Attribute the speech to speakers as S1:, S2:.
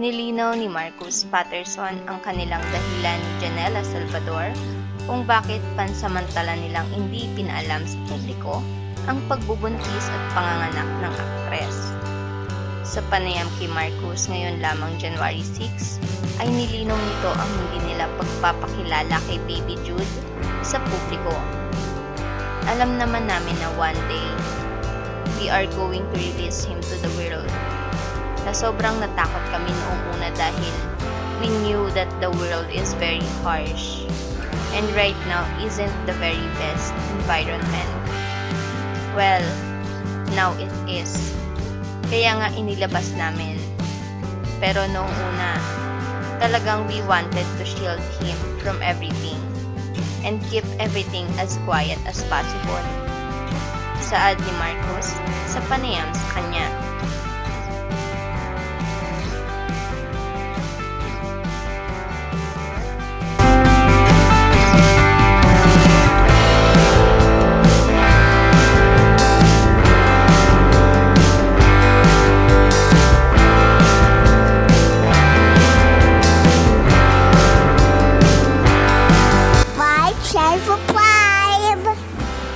S1: Nilinaw ni Marcus Patterson ang kanilang dahilan ni Janela Salvador kung bakit pansamantala nilang hindi pinaalam sa publiko ang pagbubuntis at panganganak ng aktres. Sa panayam kay Marcus ngayon lamang January 6, ay nilinong nito ang hindi nila pagpapakilala kay Baby Jude sa publiko. Alam naman namin na one day, we are going to release him to the world. Na sobrang natakot kami noong una dahil we knew that the world is very harsh and right now isn't the very best environment. Well, now it is. Kaya nga inilabas namin. Pero noong una, talagang we wanted to shield him from everything and keep everything as quiet as possible. Saad ni Marcos sa panayam sa kanya.